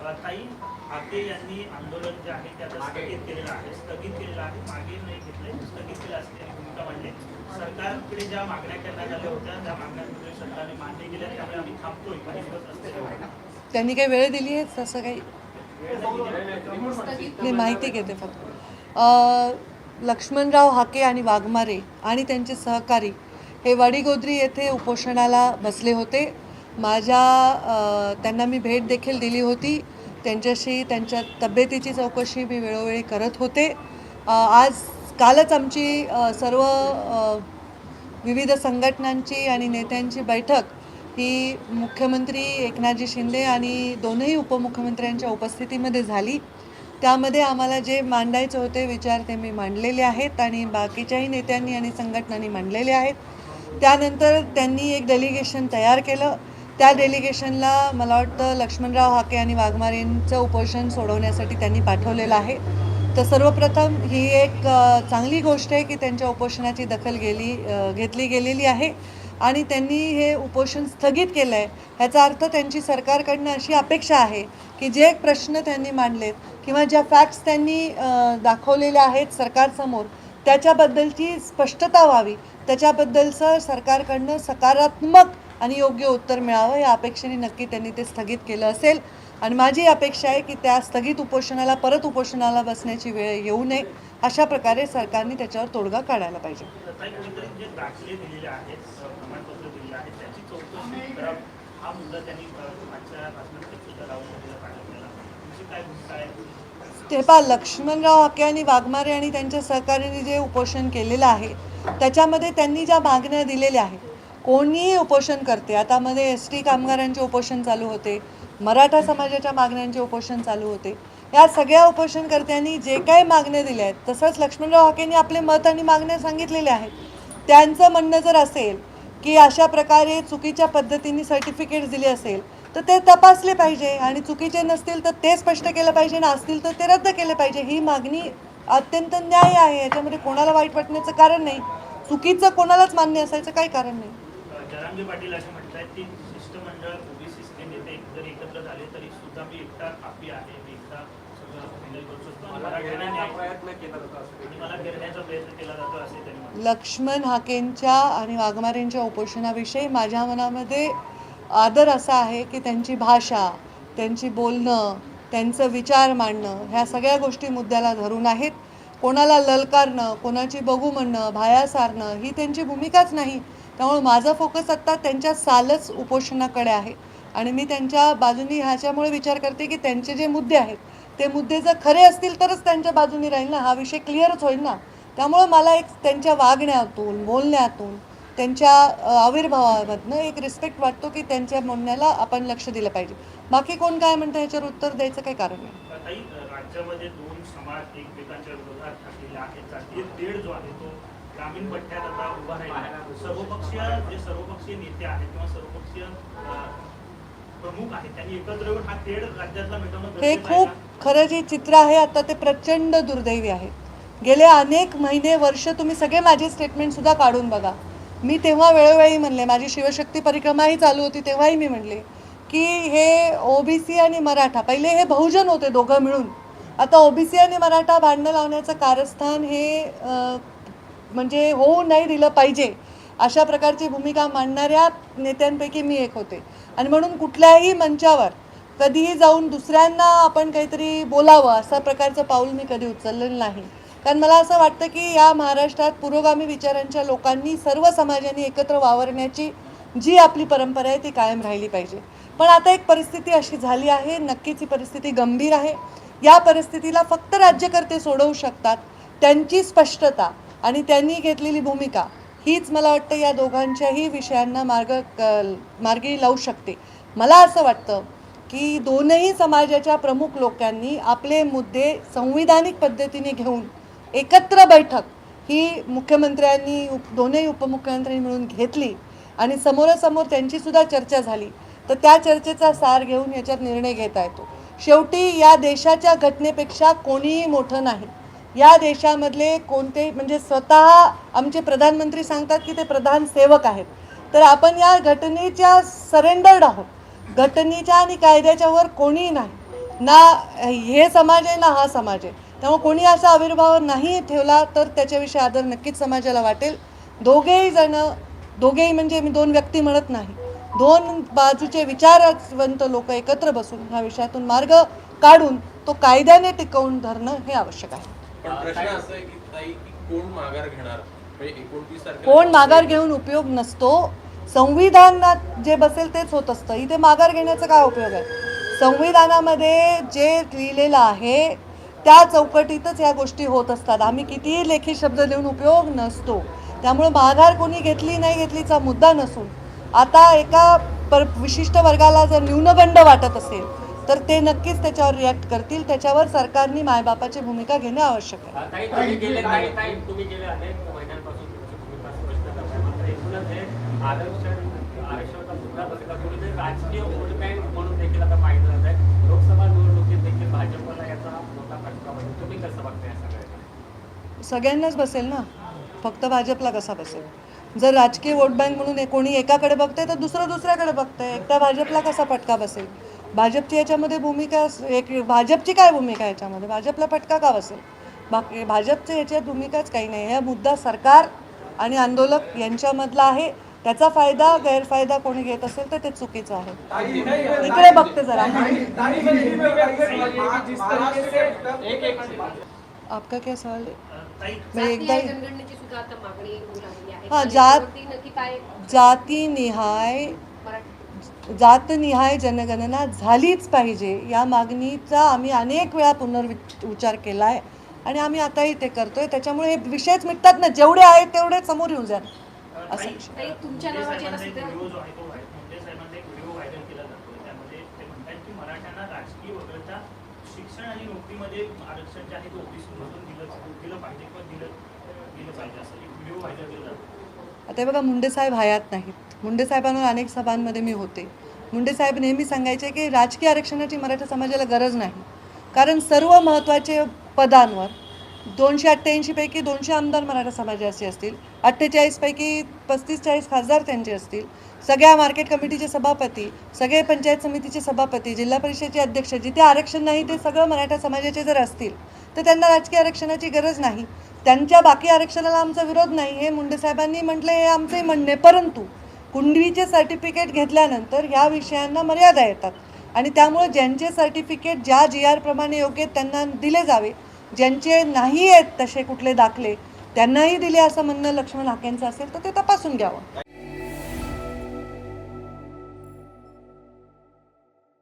ताई आते यांनी आंदोलन जे आहे ते आता स्थगित केलेलं आहे. स्थगित केलेलं आहे. मागे नाही घेतलंय. स्थगित केलं असल्याची भूमिका मांडली सरकारकडे ज्या मागण्या करण्यात आल्या होत्या त्या मागण्या सरकारने मान्य केल्या त्यामुळे आम्ही थांबतोय. त्यांनी काही वेळ दिली आहे? तसं काही नाही माहिती घेते फक्त. लक्ष्मणराव हाके आणि वाघमारे आणि त्यांचे सहकारी हे वडीगोद्री येथे उपोषणाला बसले होते. माझ्या त्यांना मी भेट देखील दिली होती. त्यांच्याशी त्यांच्या तब्येतीची चौकशी मी वेळोवेळी करत होते. आज कालच आमची सर्व विविध संघटनांची आणि नेत्यांची बैठक ही मुख्यमंत्री एकनाथजी शिंदे आणि दोनही उपमुख्यमंत्र्यांच्या उपस्थितीमध्ये झाली. त्यामध्ये आम्हाला जे मांडायचे होते विचार ते मी मांडलेले आहेत आणि बाकीच्याही नेत्यांनी आणि संघटनांनी मांडलेले आहेत. त्यानंतर त्यांनी एक डेलिगेशन तयार केलं. त्या डेलिगेशनला मला वाटतं लक्ष्मणराव हाके आणि वाघमारेंचं उपोषण सोडवण्यासाठी त्यांनी पाठवलेलं आहे. तर सर्वप्रथम ही एक चांगली गोष्ट आहे की त्यांच्या उपोषणाची दखल गेली घेतली गेलेली आहे. आणि त्यांनी हे उपोषण स्थगित केलं आहे ह्याचा अर्थ त्यांची सरकारकडनं अशी अपेक्षा आहे की जे प्रश्न त्यांनी मांडलेत किंवा ज्या फॅक्ट्स त्यांनी दाखवलेल्या आहेत सरकारसमोर त्याच्याबद्दलची स्पष्टता व्हावी. त्याच्याबद्दलचं सरकारकडनं सकारात्मक आणि योग्य उत्तर मिळावं या अपेक्षेने नक्की त्यांनी ते स्थगित केलं असेल. आणि माझी अपेक्षा आहे की त्या स्थगित उपोषणाला परत उपोषणाला बसण्याची वेळ येऊ नये अशा प्रकारे सरकारने त्याच्यावर तोडगा काढायला पाहिजे. ते पहा लक्ष्मणराव हाके आणि वाघमारे आणि त्यांच्या सहकार्याने जे उपोषण केलेलं आहे त्याच्यामध्ये त्यांनी ज्या मागण्या दिलेल्या आहेत कोणीही उपोषण करते. आता मध्ये एस टी कामगारांचे उपोषण चालू होते. मराठा समाजाच्या मागण्यांचे उपोषण चालू होते. या सगळ्या उपोषणकर्त्यांनी जे काही मागण्या दिल्या आहेत तसंच लक्ष्मणराव हाकेंनी आपले मत आणि मागण्या सांगितलेल्या आहेत. त्यांचं म्हणणं जर असेल की अशा प्रकारे चुकीच्या पद्धतीने सर्टिफिकेट्स दिले असेल तर ते तपासले पाहिजे. आणि चुकीचे नसतील तर ते स्पष्ट केलं पाहिजे आणि असतील तर ते रद्द केले पाहिजे. ही मागणी अत्यंत न्याय आहे. याच्यामध्ये कोणाला वाईट वाटण्याचं कारण नाही. चुकीचं कोणालाच मान्य असायचं काही कारण नाही. जरांगे पाटील असे म्हणतात की शिष्टमंडळ ओबीसी नेते जरी एकत्र झाले तरी सुद्धा मी एकटा कापी आहे. मी एकटा. लक्ष्मण हाकेंच्या आणि वाघमारेंच्या उपोषणाविषयी माझ्या मनामध्ये आदर असा आहे की त्यांची भाषा त्यांची बोलणं त्यांचं विचार मांडणं ह्या सगळ्या गोष्टी मुद्द्याला धरून आहेत. कोणाला ललकारणं कोणाची बघू म्हणणं भाया सारणं ही त्यांची भूमिकाच नाही. त्यामुळे माझा फोकस आत्ता त्यांच्या सालच उपोषणाकडे आहे. आणि मी त्यांच्या बाजूनी ह्याच्यामुळे विचार करते की त्यांचे जे मुद्दे आहेत ते मुद्दे जर खरे असतील तरच त्यांच्या बाजूनी राहील ना? हा विषय क्लिअरच होईल ना? त्यामुळं मला एक त्यांच्या वागण्यातून बोलण्यातून त्यांच्या आविर्भावामधनं एक रिस्पेक्ट वाटतो की त्यांच्या म्हणण्याला आपण लक्ष दिलं पाहिजे. बाकी कोण काय म्हणतं ह्याच्यावर उत्तर द्यायचं काही कारण नाही. राज्यामध्ये दोन समाज एकमेकांच्या विरोधात आहेत. जो आहे तो ग्रामीण पट्ट्यात आता उभा राहिला सर्वपक्षीय जे सर्वपक्षीय नेते आहेत किंवा सर्वपक्षीय प्रमुख आहेत त्यांनी एकत्र येऊन हा तेढ राज्यातला मिटवणं हे खूप? खरं जे चित्र आहे आता ते प्रचंड दुर्दैवी आहे. गेले अनेक महिने वर्ष तुम्ही सगळे माझे स्टेटमेंट सुद्धा काढून बघा. मी तेव्हा वेळोवेळी म्हणले माझी शिवशक्ती परिक्रमाही चालू होती तेव्हाही मी म्हणले की हे ओबीसी आणि मराठा पहिले हे बहुजन होते दोघं मिळून. आता ओबीसी आणि मराठा भांडणं लावण्याचं कारस्थान हे म्हणजे होऊ नाही दिलं पाहिजे अशा प्रकारची भूमिका मांडणाऱ्या नेत्यांपैकी मी एक होते. आणि म्हणून कुठल्याही मंचावर कधीही जाऊन दुसऱ्यांना आपण काहीतरी बोलावं अशा प्रकारचं पाऊल मी कधी उचललेलं नाही. कारण मला असं वाटतं की या महाराष्ट्रात पुरोगामी विचारांच्या लोकांनी सर्व समाजांनी एकत्र वावरण्याची जी आपली परंपरा आहे ती कायम राहिली पाहिजे. पण आता एक परिस्थिती अशी झाली आहे नक्कीच ही परिस्थिती गंभीर आहे. या परिस्थितीला फक्त राज्यकर्ते सोडवू शकतात त्यांची स्पष्टता आणि त्यांनी घेतलेली भूमिका हीच मला वाटतं या दोघांच्याही विषयांना मार्ग क- मार्गी लावू शकते. मला असं वाटतं की दोनही समाजाच्या प्रमुख लोकांनी आपले मुद्दे संविधानिक पद्धतीने घेऊन एकत्र बैठक ही मुख्यमंत्र्यांनी उप दोनही उपमुख्यमंत्र्यांनी मिळून घेतली आणि समोरासमोर त्यांचीसुद्धा चर्चा झाली तर त्या चर्चेचा सार घेऊन याच्यात निर्णय घेता येतो. शेवटी या देशाच्या घटनेपेक्षा कोणीही मोठं नाही. या देशामधले कोणते म्हणजे स्वतः आमचे प्रधानमंत्री सांगतात की ते प्रधान सेवक आहेत. तर आपण या घटनेच्या सरेंडर्ड आहोत. घटनेच्या आणि कायद्याच्या वर कोणीही नाही. ना हे समाज आहे ना हा समाज आहे. त्यामुळे कोणी असा आविर्भाव नाही ठेवला तर त्याच्याविषयी आदर नक्कीच समाजाला वाटेल. दोघेही जण दोघेही म्हणजे मी दोन व्यक्ती म्हणत नाही. दोन बाजूचे विचारवंत लोक एकत्र बसून ह्या विषयातून मार्ग काढून तो कायद्याने टिकवून धरणं हे आवश्यक आहे. पण प्रश्न असा आहे की ताई की कोण माघार घेणार? म्हणजे एकोणतीस तारखेला कोण माघार घेऊन उपयोग नसतो. संविधानात जे बसेल तेच होत असतं. इथे माघार घेण्याचा काय उपयोग आहे? संविधानामध्ये जे लिहिलेलं आहे त्या चौकटीतच या गोष्टी होत असतात. आम्ही कितीही लेखी शब्द लिहून उपयोग नसतो. त्यामुळे माघार कोणी घेतली नाही घेतलीचा मुद्दा नसून आता एका पर विशिष्ट वर्गाला जर न्यूनगंड वाटत असेल तर ते नक्कीच त्याच्यावर रिॲक्ट करतील. त्याच्यावर सरकारने मायबापाची भूमिका घेणे आवश्यक आहे. सगळ्याचं सगळ्यांनाच बसेल ना? फक्त भाजपला कसा बसेल? जर राजकीय वोट बँक म्हणून कोणी एकाकडे बघतंय तर दुसरं दुसऱ्याकडे बघतंय. एकट्या भाजपला कसा फटका बसेल? भाजपची याच्यामध्ये भूमिका एक भाजपची काय भूमिका याच्यामध्ये? भाजपला फटका का बसेल? बाकी भाजपची याच्यात भूमिकाच काही नाही. हा मुद्दा सरकार आणि आंदोलक यांच्यामधला आहे. त्याचा फायदा गैरफायदा कोणी घेत असेल तर ते चुकीचं आहे. इकडे बघते जरा. आपका क्या सवाल है? एकदा आहे आहे. हा, जात- काय? जातीनिहाय जनगणना झालीच पाहिजे. या मागणीचा आम्ही अनेक वेळा पुनर्विचार केला आहे आणि आम्ही आताही ते करतोय. त्याच्यामुळे हे विषयच मिटतात ना. जेवढे आहेत तेवढे समोर येऊ द्या अ, असं शिक्षण आणि नोकरीमध्ये आरक्षण जे आहे ते ओबीसी मधून दिलं दिलं पाहिजे किंवा दिलं दिलं पाहिजे असं एक व्हिडिओ व्हायरल केला जातो. आता बघा मुंडे साहेब हयात नाहीत. मुंडे साहेबांवर अनेक सभांमध्ये मी होते. मुंडे साहेब नेहमी सांगायचे की राजकीय आरक्षणाची मराठा समाजाला गरज नाही. कारण सर्व महत्त्वाचे पदांवर दोनशे अठ्ठ्याऐंशीपैकी दोनशे आमदार मराठा समाजाचे असतील अठ्ठेचाळीसपैकी पस्तीस चाळीस खासदार त्यांचे असतील सगळ्या मार्केट कमिटीचे सभापती सगळे पंचायत समितीचे सभापती जिल्हा परिषदेचे अध्यक्ष जिथे आरक्षण नाही ते सगळं मराठा समाजाचे जर असतील तर त्यांना राजकीय आरक्षणाची गरज नाही. त्यांच्या बाकी आरक्षणाला आमचा विरोध नाही हे मुंडे साहेबांनी म्हटलं हे आमचंही म्हणणे परंतु कुंडवीचे सर्टिफिकेट घेतल्यानंतर ह्या विषयांना मर्यादा येतात. आणि त्यामुळे ज्यांचे सर्टिफिकेट ज्या जी आर प्रमाणे योग्य त्यांना दिले जावे. ज्यांचे नाही आहेत तसे कुठले दाखले त्यांनाही दिले असं म्हणणं लक्ष्मण हाकेंचं असेल तर ते तपासून घ्यावं.